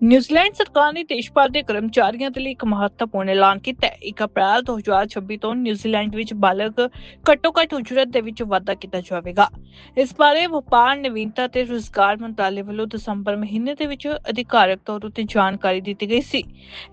New Zealand ਸਰਕਾਰ ਨੇ ਦੇਸ਼ ਭਰ ਦੇ ਕਰਮਚਾਰੀਆਂ ਦੇ ਲਈ ਇੱਕ ਮਹੱਤਵਪੂਰਨ ਐਲਾਨ ਕੀਤਾ ਹੈ। 1 ਅਪ੍ਰੈਲ 2026 ਤੋਂ ਨਿਊਜ਼ੀਲੈਂਡ ਵਿੱਚ ਬਾਲਗ ਘੱਟੋ-ਘੱਟ ਉਜਰਤ ਦੇ ਵਿੱਚ ਵਾਧਾ ਕੀਤਾ ਜਾਵੇਗਾ। ਇਸ ਬਾਰੇ ਵਪਾਰ, ਨਵੀਨਤਾ ਤੇ ਰੁਜ਼ਗਾਰ ਮੰਤਰਾਲੇ ਵੱਲੋਂ ਦਸੰਬਰ ਮਹੀਨੇ ਦੇ ਵਿੱਚ ਅਧਿਕਾਰਕ ਤੌਰ ਉੱਤੇ ਜਾਣਕਾਰੀ ਦਿੱਤੀ ਗਈ ਸੀ।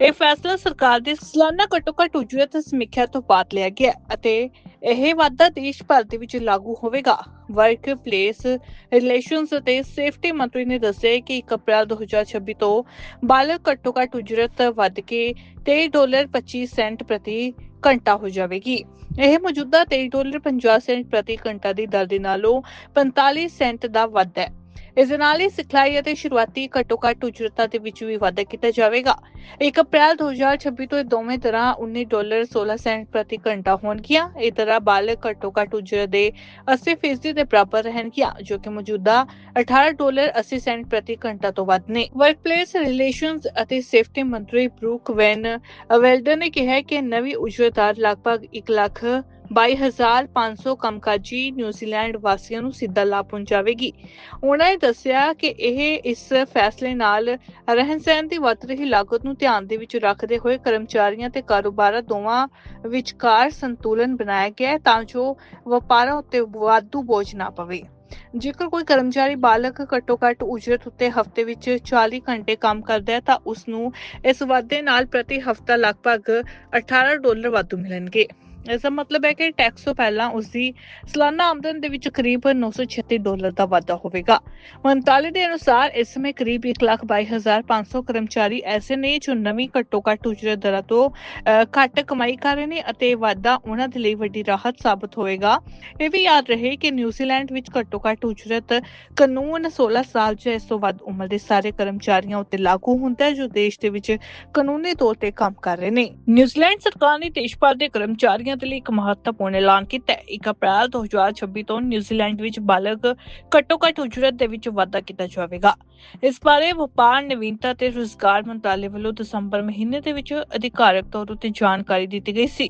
ਇਹ ਫੈਸਲਾ ਸਰਕਾਰ ਦੀ ਸਾਲਾਨਾ ਘੱਟੋ-ਘੱਟ ਉਜਰਤ ਸਮੀਖਿਆ ਤੋਂ ਬਾਅਦ ਲਿਆ ਗਿਆ ਅਤੇ ਇਹ ਵਾਧਾ ਦੇਸ਼ ਭਰ ਦੇ ਵਿੱਚ ਲਾਗੂ ਹੋਵੇਗਾ। ਵਰਕ ਪਲੇਸ ਰਿਲੇਸ਼ਨਸ ਅਤੇ ਸੇਫਟੀ ਮੰਤਰੀ ਨੇ ਦੱਸਿਆ ਕਿ 1 ਅਪ੍ਰੈਲ 2026 ਤੋਂ ਬਾਲਗ ਘੱਟੋ ਘੱਟ ਉਜਰਤ ਵੱਧ ਕੇ 23 ਡਾਲਰ 25 ਸੈਂਟ ਪ੍ਰਤੀ ਘੰਟਾ ਹੋ ਜਾਵੇਗੀ। ਇਹ ਮੌਜੂਦਾ 23 ਡਾਲਰ 50 ਸੈਂਟ ਪ੍ਰਤੀ ਘੰਟਾ ਦੀ ਦਰ ਦੇ ਨਾਲੋਂ 45 ਸੈਂਟ ਦਾ ਵਾਧਾ ਹੈ। ਇਸ ਦੇ ਨਾਲ ਹੀ ਸਿਖਲਾਈ ਅਤੇ ਸ਼ੁਰੂਆਤੀ ਘੱਟੋ ਘੱਟ ਉਜਰਤਾਂ ਦੇ ਵਿੱਚ ਵੀ ਵਾਧਾ ਕੀਤਾ ਜਾਵੇਗਾ। 1 ਅਪ੍ਰੈਲ 2026 ਤੋਂ ਇਹ ਦੋਵੇਂ ਦਰਾਂ 19 ਡਾਲਰ 16 ਸੈਂਟ ਪ੍ਰਤੀ ਘੰਟਾ ਹੋਣਗੀਆਂ। ਇਹ ਦਰਾਂ ਬਾਲਗ ਘੱਟੋ ਘੱਟ ਉਜਰਤ ਦੇ 80% ਦੇ ਬਰਾਬਰ ਰਹਿਣਗੀਆਂ, ਜੋ ਕਿ ਮੌਜੂਦਾ 18 ਡਾਲਰ 80 ਸੈਂਟ ਪ੍ਰਤੀ ਘੰਟਾ ਤੋਂ ਵੱਧ ਨੇ। ਵਰਕਪਲੇਸ ਰਿਲੇਸ਼ਨਸ ਅਤੇ ਸੇਫਟੀ ਮੰਤਰੀ ਬਰੂਕ ਵੈਨ ਵੈਲਡਰ ਨੇ ਕਿਹਾ ਕਿ ਨਵੀਂ ਉਜਰਤ ਦਰ ਲਗਭਗ 1 ਲੱਖ 22500 ਕੰਮਕਾਜੀ ਨਿਊਜ਼ੀਲੈਂਡ ਵਾਸੀਆਂ ਨੂੰ ਸਿੱਧਾ ਲਾਭ ਪਹੁੰਚਾਵੇਗੀ। ਉਹਨਾਂ ਨੇ ਦੱਸਿਆ ਕਿ ਇਹ ਇਸ ਫੈਸਲੇ ਨਾਲ ਰਹਿਣ ਸਹਿਣ ਦੀ ਵੱਧ ਰਹੀ ਲਾਗਤ ਨੂੰ ਧਿਆਨ ਦੇ ਵਿੱਚ ਰੱਖਦੇ ਹੋਏ ਕਰਮਚਾਰੀਆਂ ਤੇ ਕਾਰੋਬਾਰਾਂ ਦੋਵਾਂ ਵਿਚਕਾਰ ਸੰਤੁਲਨ ਬਣਾਇਆ ਗਿਆ ਹੈ ਤਾਂ ਜੋ ਵਪਾਰਾਂ ਉੱਤੇ ਵਾਧੂ ਬੋਝ ਨਾ ਪਵੇ। ਜੇਕਰ ਕੋਈ ਕਰਮਚਾਰੀ ਬਾਲਕ ਘੱਟੋ ਘੱਟ ਉਜਰਤ ਉੱਤੇ ਹਫ਼ਤੇ ਵਿੱਚ 40 ਘੰਟੇ ਕੰਮ ਕਰਦਾ ਹੈ ਤਾਂ ਉਸ ਨੂੰ ਇਸ ਵਾਧੇ ਨਾਲ ਪ੍ਰਤੀ ਹਫ਼ਤਾ ਲਗਭਗ 18 ਡਾਲਰ ਵਾਧੂ ਮਿਲਣਗੇ। ਇਸ ਦਾ ਮਤਲਬ ਹੈ ਕਿ ਟੈਕਸ ਤੋਂ ਪਹਿਲਾਂ ਉਸ ਦੀ ਸਾਲਾਨਾ ਆਮਦਨ ਦੇ ਵਿੱਚ ਕਰੀਬ 936 ਡਾਲਰ ਦਾ ਵਾਧਾ ਹੋਵੇਗਾ। ਮੰਤਰਾਲੇ ਦੇ ਅਨੁਸਾਰ ਇਸ ਸਮੇਂ ਕਰੀਬ 122500 ਕਰਮਚਾਰੀ ਐਸੇ ਨੇ ਜੋ ਨਵੀਂ ਘੱਟੋ ਘੱਟ ਉਜਰਤ ਦਰਾਂ ਤੋਂ ਘੱਟ ਕਮਾਈ ਕਰ ਰਹੇ ਨੇ ਅਤੇ ਵਾਧਾ ਉਹਨਾਂ ਦੇ ਲਈ ਵੱਡੀ ਰਾਹਤ ਸਾਬਤ ਹੋਵੇਗਾ। ਇਹ ਵੀ ਯਾਦ ਰਹੇ ਕਿ ਨਿਊਜ਼ੀਲੈਂਡ ਵਿੱਚ ਘੱਟੋ ਘੱਟ ਉਜਰਤ ਕਾਨੂੰਨ 16 ਸਾਲ ਜਾਂ ਇਸ ਤੋਂ ਵੱਧ ਉਮਰ ਦੇ ਸਾਰੇ ਕਰਮਚਾਰੀਆਂ ਉੱਤੇ ਲਾਗੂ ਹੁੰਦਾ ਹੈ, ਜੋ ਦੇਸ਼ ਦੇ ਵਿੱਚ ਕਾਨੂੰਨੀ ਤੌਰ ਤੇ ਕੰਮ ਕਰ ਰਹੇ ਨੇ। ਨਿਊਜ਼ੀਲੈਂਡ ਸਰਕਾਰ ਨੇ ਦੇਸ਼ ਭਰ ਦੇ ਕਰਮਚਾਰੀਆਂ ਦੇ ਲਈ ਇੱਕ ਮਹੱਤਵਪੂਰਨ ਐਲਾਨ ਕੀਤਾ ਹੈ। 1 ਅਪ੍ਰੈਲ 2026 ਤੋਂ ਨਿਊਜ਼ੀਲੈਂਡ ਵਿੱਚ ਬਾਲਗ ਘੱਟੋ ਘੱਟ ਉਜਰਤ ਦੇ ਵਿੱਚ ਵਾਧਾ ਕੀਤਾ ਜਾਵੇਗਾ। ਇਸ ਬਾਰੇ ਵਪਾਰ, ਨਵੀਨਤਾ ਤੇ ਰੁਜ਼ਗਾਰ ਮੰਤਰਾਲੇ ਵੱਲੋਂ ਦਸੰਬਰ ਮਹੀਨੇ ਦੇ ਵਿੱਚ ਅਧਿਕਾਰਕ ਤੌਰ ਉੱਤੇ ਜਾਣਕਾਰੀ ਦਿੱਤੀ ਗਈ ਸੀ।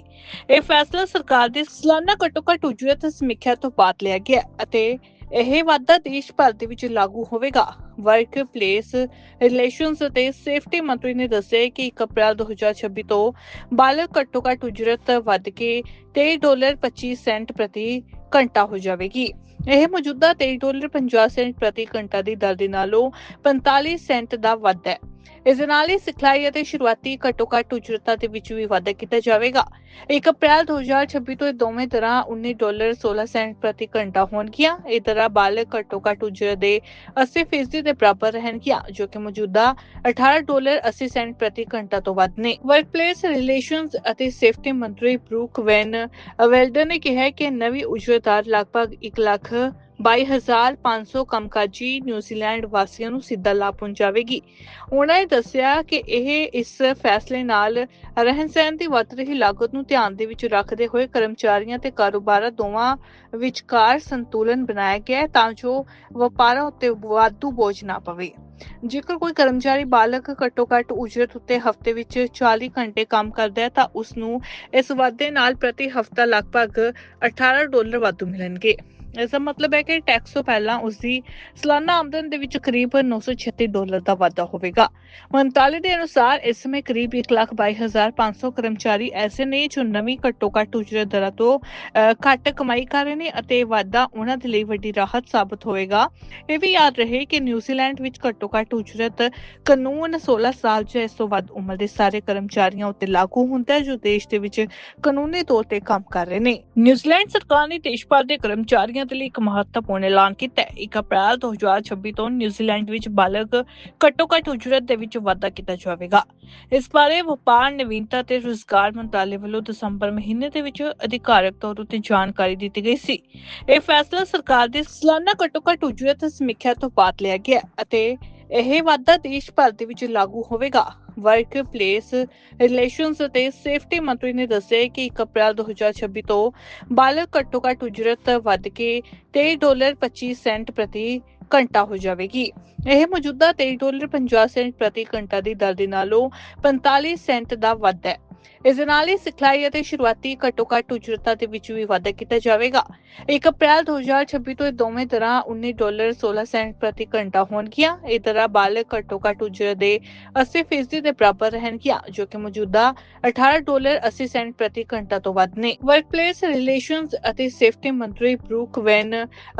ਇਹ ਫੈਸਲਾ ਸਰਕਾਰ ਦੀ ਸਾਲਾਨਾ ਘੱਟੋ ਘੱਟ ਉਜਰਤ ਸਮੀਖਿਆ ਤੋਂ ਬਾਅਦ ਲਿਆ ਗਿਆ ਅਤੇ ਇਹ ਵਾਧਾ ਦੇਸ਼ ਭਰ ਦੇ ਵਿੱਚ ਲਾਗੂ ਹੋਵੇਗਾ। ਵਰਕ ਪਲੇਸ ਰਿਲੇਸ਼ਨਸ ਅਤੇ ਸੇਫਟੀ ਮੰਤਰੀ ਨੇ ਦੱਸਿਆ ਕਿ 1 ਅਪ੍ਰੈਲ 2026 ਤੋਂ ਬਾਲਗ ਘੱਟੋ ਘੱਟ ਉਜਰਤ ਵੱਧ ਕੇ 23 ਡਾਲਰ 25 ਸੈਂਟ ਪ੍ਰਤੀ ਘੰਟਾ ਹੋ ਜਾਵੇਗੀ। ਇਹ ਮੌਜੂਦਾ 23 ਡਾਲਰ 50 ਸੈਂਟ ਪ੍ਰਤੀ ਘੰਟਾ ਦੀ ਦਰ ਦੇ ਨਾਲੋਂ 45 ਸੈਂਟ ਦਾ ਵਾਧਾ ਹੈ। ਇਸ ਦੇ ਨਾਲ ਹੀ ਸਿਖਲਾਈ ਅਤੇ ਸ਼ੁਰੂਆਤੀ ਘੱਟੋ ਘੱਟ ਉਜਰਤਾਂ ਦੇ ਵਿੱਚ ਵੀ ਵਾਧਾ ਕੀਤਾ ਜਾਵੇਗਾ। 1 ਅਪ੍ਰੈਲ 2026 ਤੋਂ ਇਹ ਦੋਵੇਂ ਦਰਾਂ 19 ਡਾਲਰ 16 ਸੈਂਟ ਪ੍ਰਤੀ ਘੰਟਾ ਹੋਣਗੀਆਂ। ਇਹ ਦਰਾਂ ਬਾਲਗ ਘੱਟੋ ਘੱਟ ਉਜਰਤ ਦੇ 80% ਦੇ ਬਰਾਬਰ ਰਹਿਣਗੀਆਂ, ਜੋ ਕਿ ਮੌਜੂਦਾ 18 ਡਾਲਰ 80 ਸੈਂਟ ਪ੍ਰਤੀ ਘੰਟਾ ਤੋਂ ਵੱਧ ਨੇ। ਵਰਕਪਲੇਸ ਰਿਲੇਸ਼ਨਸ ਅਤੇ ਸੇਫਟੀ ਮੰਤਰੀ ਬਰੂਕ ਵੈਨ ਵੈਲਡਰ ਨੇ ਕਿਹਾ ਕਿ ਨਵੀਂ ਉਜਰਤ ਦਰ ਲਗਭਗ 1 ਲੱਖ 22500 ਕੰਮਕਾਜੀ ਨਿਊਜ਼ੀਲੈਂਡ ਵਾਸੀਆਂ ਨੂੰ ਸਿੱਧਾ ਲਾਭ ਪਹੁੰਚਾਵੇਗੀ। ਉਹਨਾਂ ਨੇ ਦੱਸਿਆ ਕਿ ਇਹ ਇਸ ਫੈਸਲੇ ਨਾਲ ਰਹਿਣ ਸਹਿਣ ਦੀ ਵੱਧ ਰਹੀ ਲਾਗਤ ਨੂੰ ਧਿਆਨ ਦੇ ਵਿੱਚ ਰੱਖਦੇ ਹੋਏ ਕਰਮਚਾਰੀਆਂ ਤੇ ਕਾਰੋਬਾਰਾਂ ਦੋਵਾਂ ਵਿਚਕਾਰ ਸੰਤੁਲਨ ਬਣਾਇਆ ਗਿਆ ਹੈ ਤਾਂ ਜੋ ਵਪਾਰਾਂ ਉੱਤੇ ਵਾਧੂ ਬੋਝ ਨਾ ਪਵੇ। ਜੇਕਰ ਕੋਈ ਕਰਮਚਾਰੀ ਬਾਲਕ ਘੱਟੋ ਘੱਟ ਉਜਰਤ ਉੱਤੇ ਹਫ਼ਤੇ ਵਿੱਚ 40 ਘੰਟੇ ਕੰਮ ਕਰਦਾ ਹੈ ਤਾਂ ਉਸ ਨੂੰ ਇਸ ਵਾਧੇ ਨਾਲ ਪ੍ਰਤੀ ਹਫ਼ਤਾ ਲਗਭਗ 18 ਡਾਲਰ ਵਾਧੂ ਮਿਲਣਗੇ। ਇਸ ਦਾ ਮਤਲਬ ਹੈ ਕਿ ਟੈਕਸ ਤੋਂ ਪਹਿਲਾਂ ਉਸ ਦੀ ਸਾਲਾਨਾ ਆਮਦਨ ਦੇ ਵਿੱਚ ਕਰੀਬ 936 ਡਾਲਰ ਦਾ ਵਾਧਾ ਹੋਵੇਗਾ। ਮੰਤਰਾਲੇ ਦੇ ਅਨੁਸਾਰ ਇਸ ਸਮੇਂ ਕਰੀਬ 122500 ਕਰਮਚਾਰੀ ਐਸੇ ਨੇ ਜੋ ਨਵੀਂ ਘੱਟੋ ਘੱਟ ਉਜਰਤ ਦਰਾਂ ਤੋਂ ਘੱਟ ਕਮਾਈ ਕਰ ਰਹੇ ਨੇ ਅਤੇ ਵਾਧਾ ਉਹਨਾਂ ਦੇ ਲਈ ਵੱਡੀ ਰਾਹਤ ਸਾਬਤ ਹੋਵੇਗਾ। ਇਹ ਵੀ ਯਾਦ ਰਹੇ ਕਿ ਨਿਊਜ਼ੀਲੈਂਡ ਵਿੱਚ ਘੱਟੋ ਘੱਟ ਉਜਰਤ ਕਾਨੂੰਨ 16 ਸਾਲ ਜਾਂ ਇਸ ਤੋਂ ਵੱਧ ਉਮਰ ਦੇ ਸਾਰੇ ਕਰਮਚਾਰੀਆਂ ਉੱਤੇ ਲਾਗੂ ਹੁੰਦਾ ਹੈ, ਜੋ ਦੇਸ਼ ਦੇ ਵਿੱਚ ਕਾਨੂੰਨੀ ਤੌਰ ਤੇ ਕੰਮ ਕਰ ਰਹੇ ਨੇ। ਨਿਊਜ਼ੀਲੈਂਡ ਸਰਕਾਰ ਨੇ ਦੇਸ਼ ਭਰ ਦੇ ਕਰਮਚਾਰੀਆਂ ਦੇ ਲਈ ਇੱਕ ਮਹੱਤਵਪੂਰਨ ਐਲਾਨ ਕੀਤਾ ਹੈ। 1 ਅਪ੍ਰੈਲ 2026 ਤੋਂ ਨਿਊਜ਼ੀਲੈਂਡ ਵਿੱਚ ਬਾਲਗ ਘੱਟੋ ਘੱਟ ਉਜਰਤ ਦੇ ਵਿੱਚ ਵਾਧਾ ਕੀਤਾ ਜਾਵੇਗਾ। ਇਸ ਬਾਰੇ ਵਪਾਰ, ਨਵੀਨਤਾ ਤੇ ਰੁਜ਼ਗਾਰ ਮੰਤਰਾਲੇ ਵੱਲੋਂ ਦਸੰਬਰ ਮਹੀਨੇ ਦੇ ਵਿੱਚ ਅਧਿਕਾਰਕ ਤੌਰ ਉੱਤੇ ਜਾਣਕਾਰੀ ਦਿੱਤੀ ਗਈ ਸੀ। ਇਹ ਫੈਸਲਾ ਸਰਕਾਰ ਦੀ ਸਾਲਾਨਾ ਘੱਟੋ ਘੱਟ ਉਜਰਤ ਸਮੀਖਿਆ ਤੋਂ ਬਾਅਦ ਲਿਆ ਗਿਆ ਅਤੇ ਇਹ ਵਾਧਾ ਦੇਸ਼ ਭਰ ਦੇ ਵਿੱਚ ਲਾਗੂ ਹੋਵੇਗਾ। ਵਰਕ ਪਲੇਸ ਰਿਲੇਸ਼ਨਸ ਅਤੇ ਸੇਫਟੀ ਮੰਤਰੀ ਨੇ ਦੱਸਿਆ ਕਿ 1 ਅਪ੍ਰੈਲ 2026 ਤੋਂ ਬਾਲਗ ਘੱਟੋ ਘੱਟ ਉਜਰਤ ਵੱਧ ਕੇ 23 ਡਾਲਰ 25 ਸੈਂਟ ਪ੍ਰਤੀ ਘੰਟਾ ਹੋ ਜਾਵੇਗੀ। ਇਹ ਮੌਜੂਦਾ 23 ਡਾਲਰ 50 ਸੈਂਟ ਪ੍ਰਤੀ ਘੰਟਾ ਦੀ ਦਰ ਦੇ ਨਾਲੋਂ 45 ਸੈਂਟ ਦਾ ਵਾਧਾ ਹੈ। ਇਸ ਦੇ ਨਾਲ ਹੀ ਸਿਖਲਾਈ ਅਤੇ ਸ਼ੁਰੂਆਤੀ ਘੱਟੋ-ਘੱਟ ਉਜਰਤਾਂ ਦੇ ਵਿੱਚ ਵੀ ਵਾਧਾ ਕੀਤਾ ਜਾਵੇਗਾ। 1 ਅਪ੍ਰੈਲ 2026 ਤੋਂ ਇਹ ਦੋਵੇਂ ਦਰਾਂ 19 ਡਾਲਰ 16 ਸੈਂਟ ਪ੍ਰਤੀ ਘੰਟਾ ਹੋਣਗੀਆਂ। ਇਹ ਦਰਾਂ ਬਾਲਗ ਘੱਟੋ-ਘੱਟ ਉਜਰਤ ਦੇ 80% ਦੇ ਬਰਾਬਰ ਰਹਿਣਗੀਆਂ, ਜੋ ਕਿ ਮੌਜੂਦਾ 18 ਡਾਲਰ 80 ਸੈਂਟ ਪ੍ਰਤੀ ਘੰਟਾ ਤੋਂ ਵੱਧ ਨੇ। ਵਰਕਪਲੇਸ ਰਿਲੇਸ਼ਨਜ਼ ਅਤੇ ਸੇਫਟੀ ਮੰਤਰੀ ਬਰੂਕ ਵੈਨ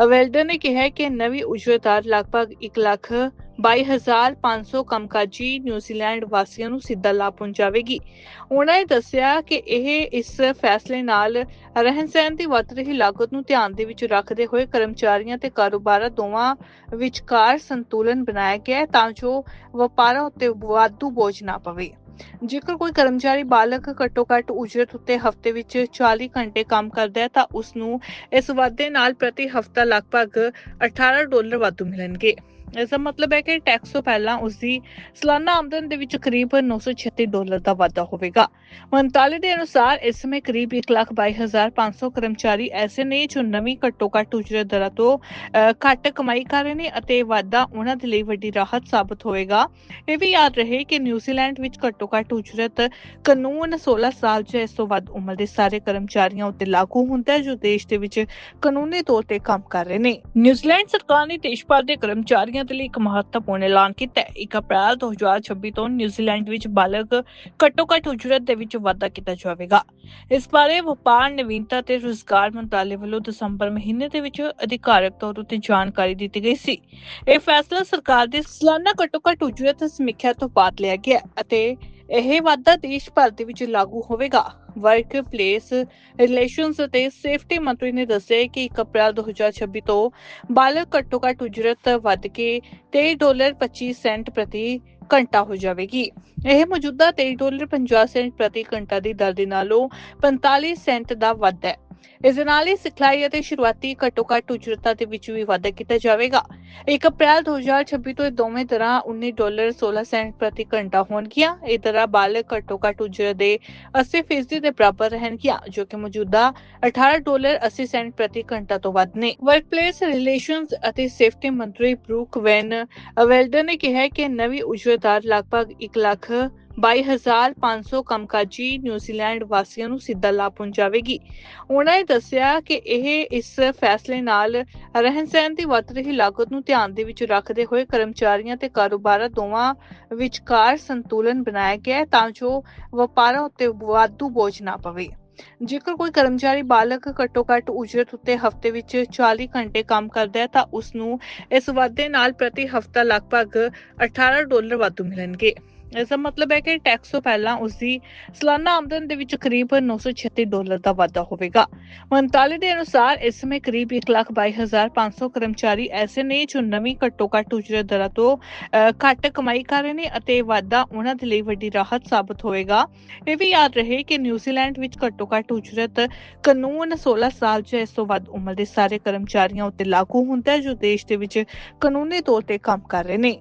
ਵੈਲਡਰ ਨੇ ਕਿਹਾ ਕਿ ਨਵੀਂ ਉਜਰਤ ਦਰ ਲਗਭਗ 1 ਲੱਖ 22500 ਕੰਮਕਾਜੀ ਨਿਊਜ਼ੀਲੈਂਡ ਵਾਸੀਆਂ ਨੂੰ ਸਿੱਧਾ ਲਾਭ ਪਹੁੰਚਾਵੇਗੀ। ਉਹਨਾਂ ਨੇ ਦੱਸਿਆ ਕਿ ਇਹ ਇਸ ਫੈਸਲੇ ਨਾਲ ਰਹਿਣ-ਸਹਿਣ ਦੀ ਵੱਧ ਰਹੀ ਲਾਗਤ ਨੂੰ ਧਿਆਨ ਦੇ ਵਿੱਚ ਰੱਖਦੇ ਹੋਏ ਕਰਮਚਾਰੀਆਂ ਤੇ ਕਾਰੋਬਾਰਾਂ ਦੋਵਾਂ ਵਿਚਕਾਰ ਸੰਤੁਲਨ ਬਣਾਇਆ ਗਿਆ ਹੈ ਤਾਂ ਜੋ ਵਪਾਰਾਂ ਉੱਤੇ ਵਾਧੂ ਬੋਝ ਨਾ ਪਵੇ। ਜੇਕਰ ਕੋਈ ਕਰਮਚਾਰੀ ਬਾਲਕ ਘੱਟੋ-ਘੱਟ ਉਜਰਤ ਉੱਤੇ ਹਫ਼ਤੇ ਵਿੱਚ 40 ਘੰਟੇ ਕੰਮ ਕਰਦਾ ਹੈ ਤਾਂ ਉਸ ਨੂੰ ਇਸ ਵਾਧੇ ਨਾਲ ਪ੍ਰਤੀ ਹਫ਼ਤਾ ਲਗਭਗ 18 ਡਾਲਰ ਵਾਧੂ ਮਿਲਣਗੇ। ਇਸ ਦਾ ਮਤਲਬ ਹੈ ਕਿ ਟੈਕਸ ਤੋਂ ਪਹਿਲਾਂ ਉਸ ਦੀ ਸਾਲਾਨਾ ਆਮਦਨ ਦੇ ਵਿੱਚ ਕਰੀਬ 936 ਡਾਲਰ ਦਾ ਵਾਧਾ ਹੋਵੇਗਾ। ਮੰਤਰਾਲੇ ਦੇ ਅਨੁਸਾਰ ਇਸ ਸਮੇਂ ਕਰੀਬ 122500 ਕਰਮਚਾਰੀ ਐਸੇ ਨੇ ਜੋ ਨਵੀਂ ਘੱਟੋ-ਘੱਟ ਉਜਰਤ ਦਰਾਂ ਤੋਂ ਘੱਟ ਕਮਾਈ ਕਰ ਰਹੇ ਨੇ ਅਤੇ ਵਾਧਾ ਉਹਨਾਂ ਦੇ ਲਈ ਵੱਡੀ ਰਾਹਤ ਸਾਬਤ ਹੋਵੇਗਾ। ਇਹ ਵੀ ਯਾਦ ਰਹੇ ਕਿ ਨਿਊਜ਼ੀਲੈਂਡ ਵਿੱਚ ਘੱਟੋ-ਘੱਟ ਉਜਰਤ ਕਾਨੂੰਨ 16 ਸਾਲ ਜਾਂ ਇਸ ਤੋਂ ਵੱਧ ਉਮਰ ਦੇ ਸਾਰੇ ਕਰਮਚਾਰੀਆਂ ਉੱਤੇ ਲਾਗੂ ਹੁੰਦਾ ਹੈ ਜੋ ਦੇਸ਼ ਦੇ ਵਿੱਚ ਕਾਨੂੰਨੀ ਤੌਰ ਤੇ ਕੰਮ ਕਰ ਰਹੇ ਨੇ। ਨਿਊਜ਼ੀਲੈਂਡ ਸਰਕਾਰ ਨੇ ਦੇਸ਼ ਭਰ ਦੇ ਕਰਮਚਾਰੀਆਂ ਦੇ ਲਈ ਇੱਕ ਮਹੱਤਵਪੂਰਨ ਐਲਾਨ ਕੀਤਾ ਹੈ। 1 ਅਪ੍ਰੈਲ 2026 ਤੋਂ ਨਿਊਜ਼ੀਲੈਂਡ ਵਿੱਚ ਬਾਲਗ ਘੱਟੋ-ਘੱਟ ਉਜਰਤ ਦੇ ਵਿੱਚ ਵਾਧਾ ਕੀਤਾ ਜਾਵੇਗਾ। ਇਸ ਬਾਰੇ ਵਪਾਰ, ਨਵੀਨਤਾ ਤੇ ਰੁਜ਼ਗਾਰ ਮੰਤਰਾਲੇ ਵੱਲੋਂ ਦਸੰਬਰ ਮਹੀਨੇ ਦੇ ਵਿੱਚ ਅਧਿਕਾਰਕ ਤੌਰ ਉੱਤੇ ਜਾਣਕਾਰੀ ਦਿੱਤੀ ਗਈ ਸੀ। ਇਹ ਫੈਸਲਾ ਸਰਕਾਰ ਦੀ ਸਾਲਾਨਾ ਘੱਟੋ-ਘੱਟ ਉਜਰਤ ਸਮੀਖਿਆ ਤੋਂ ਬਾਅਦ ਲਿਆ ਗਿਆ ਅਤੇ ਇਹ ਵਾਧਾ ਦੇਸ਼ ਭਰ ਦੇ ਵਿੱਚ ਲਾਗੂ ਹੋਵੇਗਾ। ਵਰਕ ਪਲੇਸ ਰਿਲੇਸ਼ਨਸ ਅਤੇ ਸੇਫਟੀ ਮੰਤਰੀ ਨੇ ਦੱਸਿਆ ਕਿ 1 ਅਪ੍ਰੈਲ 2026 ਤੋਂ ਬਾਲਗ ਘੱਟੋ ਘੱਟ ਉਜਰਤ ਵੱਧ ਕੇ 23 ਡਾਲਰ 25 ਸੈਂਟ ਪ੍ਰਤੀ ਘੰਟਾ ਹੋ ਜਾਵੇਗੀ। ਇਹ ਮੌਜੂਦਾ 23 ਡਾਲਰ 50 ਸੈਂਟ ਪ੍ਰਤੀ ਘੰਟਾ ਦੀ ਦਰ ਦੇ ਨਾਲੋਂ 45 ਸੈਂਟ ਦਾ ਵਾਧਾ ਹੈ। ਇਸ ਦੇ ਨਾਲ ਹੀ ਸਿਖਲਾਈ ਅਤੇ ਸ਼ੁਰੂਆਤੀ ਘੱਟੋ ਘੱਟ ਉਜਰਤਾਂ ਦੇ ਵਿੱਚ ਵੀ ਵਾਧਾ ਕੀਤਾ ਜਾਵੇਗਾ। 1 ਅਪ੍ਰੈਲ 2026 ਤੋਂ ਇਹ ਦੋਵੇਂ ਦਰਾਂ 19 ਡਾਲਰ 16 ਸੈਂਟ ਪ੍ਰਤੀ ਘੰਟਾ ਹੋਣਗੀਆਂ। ਇਹ ਦਰਾਂ ਬਾਲਗ ਘੱਟੋ ਘੱਟ ਉਜਰਤ ਦੇ 80% ਦੇ ਬਰਾਬਰ ਰਹਿਣਗੀਆਂ, ਜੋ ਕਿ ਮੌਜੂਦਾ 18 ਡਾਲਰ 80 ਸੈਂਟ ਪ੍ਰਤੀ ਘੰਟਾ ਤੋਂ ਵੱਧ ਨੇ। ਵਰਕਪਲੇਸ ਰਿਲੇਸ਼ਨਜ਼ ਅਤੇ ਸੇਫਟੀ ਮੰਤਰੀ ਬਰੂਕ ਵੈਨ ਵੈਲਡਰ ਨੇ ਕਿਹਾ ਕਿ ਨਵੀਂ ਉਜਰਤ ਦਰ ਲਗਭਗ 1 ਲੱਖ 22500 ਕੰਮਕਾਜੀ ਨਿਊਜ਼ੀਲੈਂਡ ਵਾਸੀਆਂ ਨੂੰ ਸਿੱਧਾ ਲਾਭ ਪਹੁੰਚਾਵੇਗੀ। ਉਹਨਾਂ ਨੇ ਦੱਸਿਆ ਕਿ ਇਹ ਇਸ ਫੈਸਲੇ ਨਾਲ ਰਹਿਣ-ਸਹਿਣ ਦੀ ਵੱਧ ਰਹੀ ਲਾਗਤ ਨੂੰ ਧਿਆਨ ਦੇ ਵਿੱਚ ਰੱਖਦੇ ਹੋਏ ਕਰਮਚਾਰੀਆਂ ਤੇ ਕਾਰੋਬਾਰਾਂ ਦੋਵਾਂ ਵਿਚਕਾਰ ਸੰਤੁਲਨ ਬਣਾਇਆ ਗਿਆ ਤਾਂ ਜੋ ਵਪਾਰਾਂ ਉੱਤੇ ਵਾਧੂ ਬੋਝ ਨਾ ਪਵੇ। ਜੇਕਰ ਕੋਈ ਕਰਮਚਾਰੀ ਬਾਲਕ ਘੱਟੋ-ਘੱਟ ਉਜਰਤ ਉੱਤੇ ਹਫ਼ਤੇ ਵਿੱਚ 40 ਘੰਟੇ ਕੰਮ ਕਰਦਾ ਹੈ ਤਾਂ ਉਸ ਨੂੰ ਇਸ ਵਾਧੇ ਨਾਲ ਪ੍ਰਤੀ ਹਫ਼ਤਾ ਲਗਭਗ 18 ਡਾਲਰ ਵਾਧੂ ਮਿਲਣਗੇ। ਇਸ ਦਾ ਮਤਲਬ ਹੈ ਕਿ ਟੈਕਸ ਤੋਂ ਪਹਿਲਾਂ ਉਸ ਦੀ ਸਾਲਾਨਾ ਆਮਦਨ ਦੇ ਵਿੱਚ ਕਰੀਬ 936 ਡਾਲਰ ਦਾ ਵਾਧਾ ਹੋਵੇਗਾ। ਮੰਤਰਾਲੇ ਦੇ ਅਨੁਸਾਰ ਇਸ ਸਮੇਂ ਕਰੀਬ 122500 ਕਰਮਚਾਰੀ ਐਸੇ ਨੇ ਜੋ ਨਵੀਂ ਘੱਟੋ-ਘੱਟ ਉਜਰਤ ਦਰਾਂ ਤੋਂ ਘੱਟ ਕਮਾਈ ਕਰ ਰਹੇ ਨੇ ਅਤੇ ਵਾਧਾ ਉਹਨਾਂ ਦੇ ਲਈ ਵੱਡੀ ਰਾਹਤ ਸਾਬਤ ਹੋਵੇਗਾ। ਇਹ ਵੀ ਯਾਦ ਰਹੇ ਕਿ ਨਿਊਜ਼ੀਲੈਂਡ ਵਿੱਚ ਘੱਟੋ-ਘੱਟ ਉਜਰਤ ਕਾਨੂੰਨ 16 ਸਾਲ ਜਾਂ ਇਸ ਤੋਂ ਵੱਧ ਉਮਰ ਦੇ ਸਾਰੇ ਕਰਮਚਾਰੀਆਂ ਉੱਤੇ ਲਾਗੂ ਹੁੰਦਾ ਹੈ, ਜੋ ਦੇਸ਼ ਦੇ ਵਿੱਚ ਕਾਨੂੰਨੀ ਤੌਰ ਤੇ ਕੰਮ ਕਰ ਰਹੇ ਨੇ।